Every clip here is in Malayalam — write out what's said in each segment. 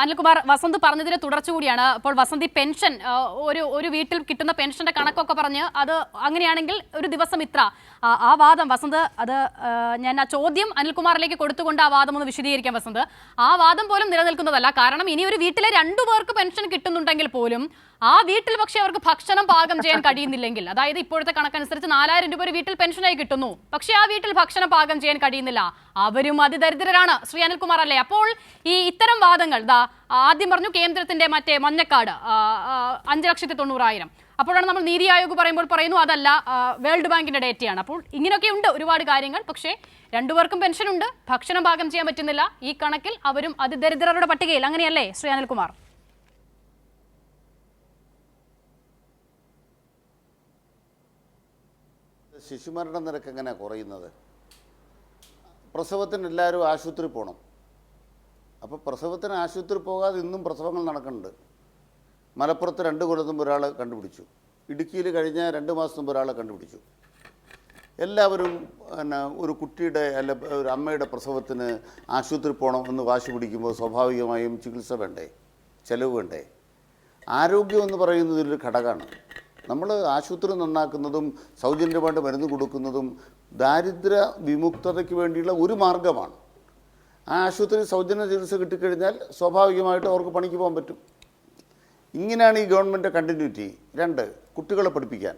അനിൽകുമാർ വസന്ത് പറഞ്ഞതിന് തുടർച്ച കൂടിയാണ്. അപ്പോൾ വസന്തി പെൻഷൻ ഒരു ഒരു വീട്ടിൽ കിട്ടുന്ന പെൻഷന്റെ കണക്കൊക്കെ പറഞ്ഞ് അത് അങ്ങനെയാണെങ്കിൽ ഒരു ദിവസം ഇത്ര. ആ വാദം വസന്ത് അത് ഞാൻ ആ ചോദ്യം അനിൽകുമാറിലേക്ക് കൊടുത്തുകൊണ്ട് ആ വാദം ഒന്ന് വിശദീകരിക്കാം വസന്ത്. ആ വാദം പോലും നിലനിൽക്കുന്നതല്ല. കാരണം ഇനി ഒരു വീട്ടിലെ രണ്ടു പേർക്ക് പെൻഷൻ കിട്ടുന്നുണ്ടെങ്കിൽ പോലും ആ വീട്ടിൽ പക്ഷേ അവർക്ക് ഭക്ഷണം പാകം ചെയ്യാൻ കഴിയുന്നില്ലെങ്കിൽ അതായത് ഇപ്പോഴത്തെ കണക്കനുസരിച്ച് നാലായിരം രൂപ ഒരു വീട്ടിൽ പെൻഷനായി കിട്ടുന്നു. പക്ഷേ ആ വീട്ടിൽ ഭക്ഷണം പാകം ചെയ്യാൻ കഴിയുന്നില്ല. അവരും അതിദരിദ്രരാണ് ശ്രീ അനിൽകുമാർ അല്ലേ? അപ്പോൾ ഈ ഇത്തരം വാദങ്ങൾ ദാ ആദ്യം പറഞ്ഞു കേന്ദ്രത്തിന്റെ മറ്റേ മഞ്ഞക്കാട് അഞ്ച് ലക്ഷത്തി തൊണ്ണൂറായിരം. അപ്പോഴാണ് നമ്മൾ നീതി ആയോഗ് പറയുമ്പോൾ പറയുന്നു അതല്ല വേൾഡ് ബാങ്കിന്റെ ഡേറ്റയാണ്. അപ്പോൾ ഇങ്ങനെയൊക്കെ ഉണ്ട് ഒരുപാട് കാര്യങ്ങൾ. പക്ഷേ രണ്ടുപേർക്കും പെൻഷൻ ഉണ്ട് ഭക്ഷണം പാകം ചെയ്യാൻ പറ്റുന്നില്ല. ഈ കണക്കിൽ അവരും അതിദരിദ്രരുടെ പട്ടികയിൽ. അങ്ങനെയല്ലേ ശ്രീ അനിൽകുമാർ? ശിശുമരണ നിരക്ക് എങ്ങനെയാണ് കുറയുന്നത്? പ്രസവത്തിന് എല്ലാവരും ആശുപത്രി പോകണം അപ്പോൾ പ്രസവത്തിന് ആശുപത്രി പോകാതെ ഇന്നും പ്രസവങ്ങൾ നടക്കുന്നുണ്ട്. മലപ്പുറത്ത് രണ്ട് കൊല്ലം മുമ്പ് ഒരാളെ കണ്ടുപിടിച്ചു. ഇടുക്കിയിൽ കഴിഞ്ഞ രണ്ട് മാസം മുമ്പ് ഒരാളെ കണ്ടുപിടിച്ചു. എല്ലാവരും പിന്നെ ഒരു കുട്ടിയുടെ അല്ല ഒരു അമ്മയുടെ പ്രസവത്തിന് ആശുപത്രി പോകണം എന്ന് വാശി പിടിക്കുമ്പോൾ സ്വാഭാവികമായും ചികിത്സ വേണ്ടേ? ചിലവ് വേണ്ടേ? ആരോഗ്യം എന്ന് പറയുന്നത് ഒരു ഘടകമാണ്. നമ്മൾ ആശുപത്രി നന്നാക്കുന്നതും സൗജന്യമായിട്ട് മരുന്ന് കൊടുക്കുന്നതും ദാരിദ്ര്യ വിമുക്തതയ്ക്ക് വേണ്ടിയുള്ള ഒരു മാർഗമാണ് ആ ആശുപത്രി സൗജന്യ ചികിത്സ കിട്ടിക്കഴിഞ്ഞാൽ സ്വാഭാവികമായിട്ട് അവർക്ക് പണിക്ക് പോകാൻ പറ്റും. ഇങ്ങനെയാണ് ഈ ഗവൺമെന്റ് കണ്ടിന്യൂറ്റി. രണ്ട് കുട്ടികളെ പഠിപ്പിക്കാൻ.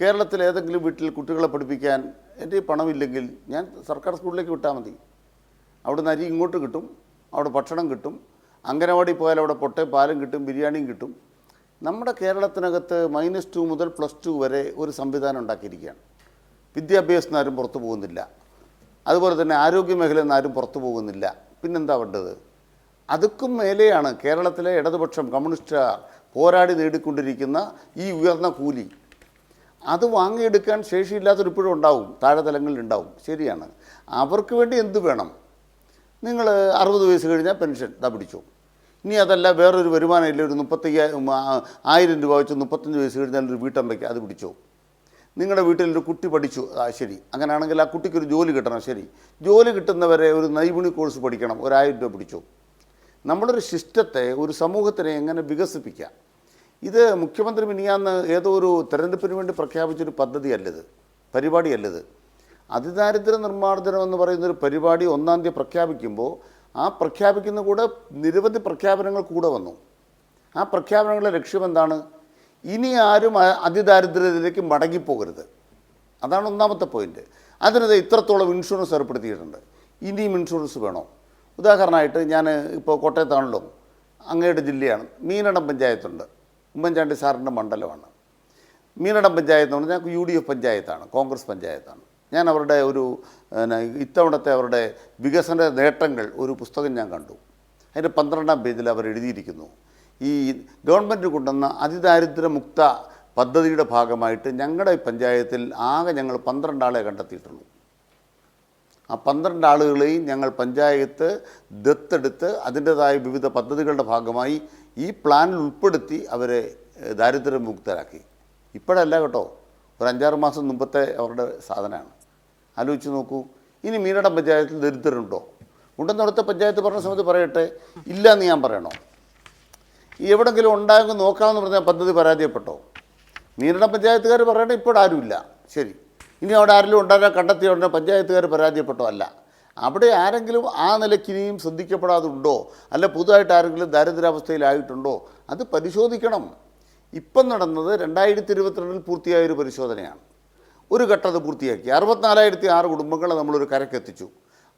കേരളത്തിൽ ഏതെങ്കിലും വീട്ടിൽ കുട്ടികളെ പഠിപ്പിക്കാൻ എന്റെ പണമില്ലെങ്കിൽ ഞാൻ സർക്കാർ സ്കൂളിലേക്ക് വിട്ടാൽ മതി. അവിടുന്ന് അരി ഇങ്ങോട്ട് കിട്ടും അവിടെ ഭക്ഷണം കിട്ടും അംഗനവാടി പോയാൽ അവിടെ പൊട്ടേ പാലും കിട്ടും ബിരിയാണിയും കിട്ടും. നമ്മുടെ കേരളത്തിനകത്ത് മൈനസ് ടു മുതൽ പ്ലസ് ടു വരെ ഒരു സംവിധാനം ഉണ്ടാക്കിയിരിക്കുകയാണ്. വിദ്യാഭ്യാസത്തിനാരും പുറത്തു പോകുന്നില്ല. അതുപോലെ തന്നെ ആരോഗ്യ മേഖലയിൽ നിന്ന് ആരും പുറത്തു പോകുന്നില്ല. പിന്നെന്താ വേണ്ടത്? അതുക്കും മേലെയാണ് കേരളത്തിലെ ഇടതുപക്ഷം കമ്മ്യൂണിസ്റ്റുകാർ പോരാടി നേടിക്കൊണ്ടിരിക്കുന്ന ഈ ഉയർന്ന കൂലി. അത് വാങ്ങിയെടുക്കാൻ ശേഷിയില്ലാത്തൊരു ഇപ്പോഴും ഉണ്ടാവും താഴെതലങ്ങളിൽ ഉണ്ടാവും. ശരിയാണ്. അവർക്ക് വേണ്ടി എന്ത് വേണം? നിങ്ങൾ അറുപത് വയസ്സ് കഴിഞ്ഞാൽ പെൻഷൻ ഇതാ പിടിച്ചു. ഇനി അതല്ല വേറൊരു വരുമാനം ഇല്ല ഒരു മുപ്പത്തയ്യായിരം ആയിരം രൂപ വെച്ച് മുപ്പത്തഞ്ച് വയസ്സ് കഴിഞ്ഞാൽ ഒരു വീട്ടമ്മയ്ക്ക് അത് പിടിച്ചോ. നിങ്ങളുടെ വീട്ടിൽ ഒരു കുട്ടി പഠിച്ചു. ആ ശരി. അങ്ങനെയാണെങ്കിൽ ആ കുട്ടിക്കൊരു ജോലി കിട്ടണം. ശരി. ജോലി കിട്ടുന്നവരെ ഒരു നൈപുണി കോഴ്സ് പഠിക്കണം. ഒരായിരം രൂപ പിടിച്ചു. നമ്മളൊരു സിസ്റ്റത്തെ ഒരു സമൂഹത്തിനെ എങ്ങനെ വികസിപ്പിക്കാം? ഇത് മുഖ്യമന്ത്രി മിനിയാന്ന് ഏതോ ഒരു തെരഞ്ഞെടുപ്പിന് വേണ്ടി പ്രഖ്യാപിച്ചൊരു പദ്ധതിയല്ലത് പരിപാടിയല്ലത് അതിദാരിദ്ര്യ നിർമ്മാർജനം എന്ന് പറയുന്നൊരു പരിപാടി ഒന്നാം തീയതി പ്രഖ്യാപിക്കുമ്പോൾ ആ പ്രഖ്യാപിക്കുന്ന കൂടെ നിരവധി പ്രഖ്യാപനങ്ങൾ കൂടെ വന്നു. ആ പ്രഖ്യാപനങ്ങളുടെ ലക്ഷ്യം എന്താണ്? ഇനി ആരും അതിദാരിദ്ര്യത്തിലേക്ക് മടങ്ങിപ്പോകരുത്. അതാണ് ഒന്നാമത്തെ പോയിന്റ് അതിനത് ഇത്രത്തോളം ഇൻഷുറൻസ് ഏർപ്പെടുത്തിയിട്ടുണ്ട്. ഇനിയും ഇൻഷുറൻസ് വേണോ? ഉദാഹരണമായിട്ട് ഞാൻ ഇപ്പോൾ കോട്ടയത്താണല്ലോ. അങ്ങയുടെ ജില്ലയാണ്. മീനടം പഞ്ചായത്തുണ്ട്. ഉമ്മൻചാണ്ടി സാറിന്റെ മണ്ഡലമാണ്. മീനടം പഞ്ചായത്ത് എന്ന് പറഞ്ഞാൽ യു ഡി എഫ് പഞ്ചായത്താണ്. കോൺഗ്രസ് പഞ്ചായത്താണ്. ഞാൻ അവരുടെ ഒരു ഇത്തവണത്തെ അവരുടെ വികസന നേട്ടങ്ങൾ ഒരു പുസ്തകം ഞാൻ കണ്ടു. അതിന്റെ പന്ത്രണ്ടാം പേജിൽ അവർ എഴുതിയിരിക്കുന്നു. ഈ ഗവൺമെന്റ് കൊണ്ടുവന്ന അതിദാരിദ്ര്യമുക്ത പദ്ധതിയുടെ ഭാഗമായിട്ട് ഞങ്ങളുടെ പഞ്ചായത്തിൽ ആകെ ഞങ്ങൾ പന്ത്രണ്ട് ആളെ കണ്ടെത്തിയിട്ടുള്ളൂ. ആ പന്ത്രണ്ട് ആളുകളെയും ഞങ്ങൾ പഞ്ചായത്ത് ദത്തെടുത്ത് അതിന്റെതായ വിവിധ പദ്ധതികളുടെ ഭാഗമായി ഈ പ്ലാനിൽ ഉൾപ്പെടുത്തി അവരെ ദാരിദ്ര്യമുക്തരാക്കി. ഇപ്പോഴല്ല കേട്ടോ ഒരു അഞ്ചാറ് മാസം മുമ്പത്തെ അവരുടെ സാധനമാണ്. ആലോചിച്ച് നോക്കൂ ഇനി മീനട പഞ്ചായത്തിൽ ദരിദ്രരുണ്ടോ? ഉണ്ടെന്ന് അവിടുത്തെ പഞ്ചായത്ത് പറഞ്ഞ സമയത്ത് പറയട്ടെ ഇല്ല എന്ന് ഞാൻ പറയണോ? എവിടെങ്കിലും ഉണ്ടാകും നോക്കാമെന്ന് പറഞ്ഞാൽ പദ്ധതി പരാജയപ്പെട്ടോ? നീരണ പഞ്ചായത്തുകാർ പറയണേ ഇപ്പോൾ ആരുമില്ല. ശരി. ഇനി അവിടെ ആരെങ്കിലും ഉണ്ടാകാൻ കണ്ടെത്തിയ ഉടനെ പഞ്ചായത്തുകാർ പരാജയപ്പെട്ടോ അല്ല. അവിടെ ആരെങ്കിലും ആ നിലയ്ക്ക് ഇനിയും ശ്രദ്ധിക്കപ്പെടാതുണ്ടോ? അല്ല പുതുതായിട്ട് ആരെങ്കിലും ദാരിദ്ര്യാവസ്ഥയിലായിട്ടുണ്ടോ? അത് പരിശോധിക്കണം. ഇപ്പം നടന്നത് രണ്ടായിരത്തി ഇരുപത്തിരണ്ടിൽ പൂർത്തിയായ ഒരു പരിശോധനയാണ് ഒരു ഘട്ടത് പൂർത്തിയാക്കി. അറുപത്തിനാലായിരത്തി ആറ് കുടുംബങ്ങളെ നമ്മളൊരു കരക്കെത്തിച്ചു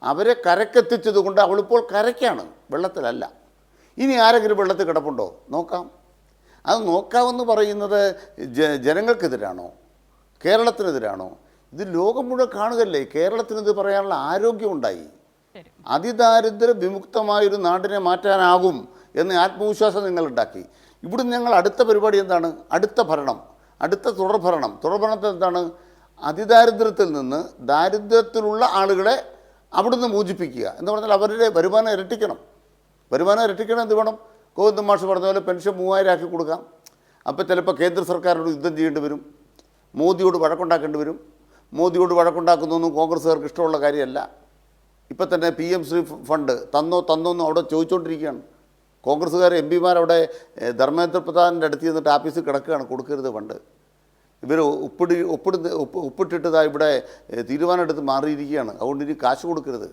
അവരെ കരക്കെത്തിച്ചത് കൊണ്ട് അവളിപ്പോൾ കരയ്ക്കാണ് വെള്ളത്തിലല്ല. ഇനി ആരെങ്കിലും വെള്ളത്തിൽ കിടപ്പുണ്ടോ? നോക്കാം. അത് നോക്കാമെന്ന് പറയുന്നത് ജ ജനങ്ങൾക്കെതിരാണോ? കേരളത്തിനെതിരാണോ? ഇത് ലോകം മുഴുവൻ കാണുകയല്ലേ? കേരളത്തിന് ഇത് പറയാനുള്ള ആരോഗ്യമുണ്ടായി. അതിദാരിദ്ര്യ വിമുക്തമായൊരു നാടിനെ മാറ്റാനാകും എന്ന് ആത്മവിശ്വാസം നിങ്ങൾ ഉണ്ടാക്കി ഇവിടുന്ന് ഞങ്ങൾ അടുത്ത പരിപാടി എന്താണ്? അടുത്ത ഭരണം. അടുത്ത തുടർഭരണം. തുടർഭരണത്തിൽ എന്താണ്? അതിദാരിദ്ര്യത്തിൽ നിന്ന് ദാരിദ്ര്യത്തിലുള്ള ആളുകളെ അവിടുന്ന് മോചിപ്പിക്കുക. എന്ന് പറഞ്ഞാൽ അവരുടെ വരുമാനം ഇരട്ടിക്കണം. വരുമാനം ഇരട്ടിക്കണം എന്ത് വേണം? ഗോവിന്ദ മാഷ് പറഞ്ഞ പോലെ പെൻഷൻ മൂവായിരം ആക്കി കൊടുക്കാം. അപ്പോൾ ചിലപ്പോൾ കേന്ദ്ര സർക്കാരിനോട് യുദ്ധം ചെയ്യേണ്ടി വരും. മോദിയോട് വഴക്കുണ്ടാക്കേണ്ടി വരും. മോദിയോട് വഴക്കുണ്ടാക്കുന്നതൊന്നും കോൺഗ്രസ്സുകാർക്ക് ഇഷ്ടമുള്ള കാര്യമല്ല. ഇപ്പം തന്നെ പി എം ശ്രീ ഫണ്ട് തന്നോ തന്നോ എന്ന് അവിടെ ചോദിച്ചുകൊണ്ടിരിക്കുകയാണ് കോൺഗ്രസ്സുകാർ എം പിമാർ അവിടെ ധർമ്മേന്ദ്ര പ്രധാനിന്റെ അടുത്ത് ചെന്നിട്ട് ആഫീസിൽ കിടക്കുകയാണ് കൊടുക്കരുത് ഫണ്ട്. ഇവർ ഒപ്പിടി ഒപ്പിടുന്ന ഒപ്പ് ഒപ്പിട്ടിട്ടതാ ഇവിടെ തീരുമാനമെടുത്ത് മാറിയിരിക്കുകയാണ്. അതുകൊണ്ട് ഇനി കാശ് കൊടുക്കരുത്.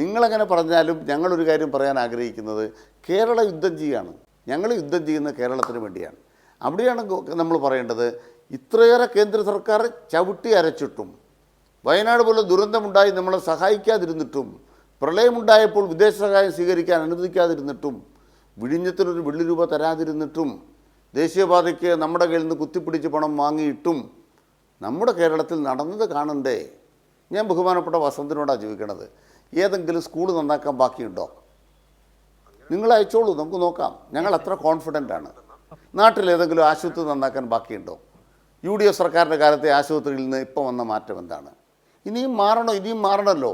നിങ്ങളെങ്ങനെ പറഞ്ഞാലും ഞങ്ങളൊരു കാര്യം പറയാൻ ആഗ്രഹിക്കുന്നത് കേരള യുദ്ധം ചെയ്യുകയാണ് ഞങ്ങൾ യുദ്ധം ചെയ്യുന്ന കേരളത്തിന് വേണ്ടിയാണ്. അവിടെയാണ് നമ്മൾ പറയേണ്ടത് ഇത്രയേറെ കേന്ദ്ര സർക്കാർ ചവിട്ടി അരച്ചിട്ടും വയനാട് പോലെ ദുരന്തമുണ്ടായി നമ്മളെ സഹായിക്കാതിരുന്നിട്ടും പ്രളയമുണ്ടായപ്പോൾ വിദേശ സഹായം സ്വീകരിക്കാൻ അനുവദിക്കാതിരുന്നിട്ടും വിഴിഞ്ഞത്തിനൊരു വെള്ളി രൂപ തരാതിരുന്നിട്ടും ദേശീയപാതയ്ക്ക് നമ്മുടെ കയ്യിൽ നിന്ന് കുത്തിപ്പിടിച്ച് പണം വാങ്ങിയിട്ടും നമ്മുടെ കേരളത്തിൽ നടന്നത് കാണണ്ടേ? ഞാൻ ബഹുമാനപ്പെട്ട വസന്തിനോടാണ് ജീവിക്കണത് ഏതെങ്കിലും സ്കൂൾ നന്നാക്കാൻ ബാക്കിയുണ്ടോ? നിങ്ങൾ അയച്ചോളൂ നമുക്ക് നോക്കാം. ഞങ്ങൾ അത്ര കോൺഫിഡന്റ് ആണ്. നാട്ടിൽ ഏതെങ്കിലും ആശുപത്രി നന്നാക്കാൻ ബാക്കിയുണ്ടോ? യു ഡി എഫ് സർക്കാരിന്റെ കാലത്തെ ആശുപത്രിയിൽ നിന്ന് ഇപ്പോൾ വന്ന മാറ്റം എന്താണ്? ഇനിയും മാറണോ? ഇനിയും മാറണമല്ലോ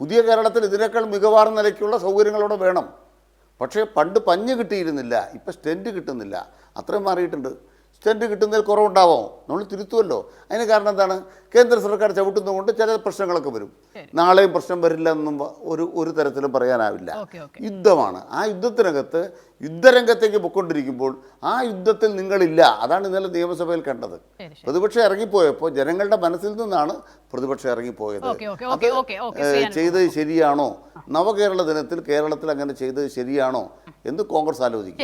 പുതിയ കേരളത്തിൽ ഇതിനേക്കാൾ മികവാർന്ന നിലയ്ക്കുള്ള സൗകര്യങ്ങളോടെ വേണം. പക്ഷേ പണ്ട് പഞ്ഞ് കിട്ടിയിരുന്നില്ല ഇപ്പം സ്റ്റെന്റ് കിട്ടുന്നില്ല. അത്രയും മാറിയിട്ടുണ്ട്. സ്റ്റെന്റ് കിട്ടുന്നതിൽ കുറവുണ്ടാവോ? നമ്മൾ തിരുത്തുമല്ലോ അതിന് കാരണം എന്താണ്? കേന്ദ്ര സർക്കാർ ചവിട്ടുന്നതുകൊണ്ട് ചില പ്രശ്നങ്ങളൊക്കെ വരും. നാളെയും പ്രശ്നം വരില്ല എന്നും ഒരു ഒരു തരത്തിലും പറയാനാവില്ല. യുദ്ധമാണ്. ആ യുദ്ധത്തിനകത്ത് യുദ്ധരംഗത്തേക്ക് പൊക്കൊണ്ടിരിക്കുമ്പോൾ ആ യുദ്ധത്തിൽ നിങ്ങളില്ല. അതാണ് ഇന്നലെ നിയമസഭയിൽ കണ്ടത്. പ്രതിപക്ഷം ഇറങ്ങിപ്പോയപ്പോൾ ജനങ്ങളുടെ മനസ്സിൽ നിന്നാണ് പ്രതിപക്ഷം ഇറങ്ങിപ്പോയത്. ചെയ്തത് ശരിയാണോ? നവകേരള ദിനത്തിൽ കേരളത്തിൽ അങ്ങനെ ചെയ്തത് ശരിയാണോ എന്ന് കോൺഗ്രസ് ആലോചിക്കും.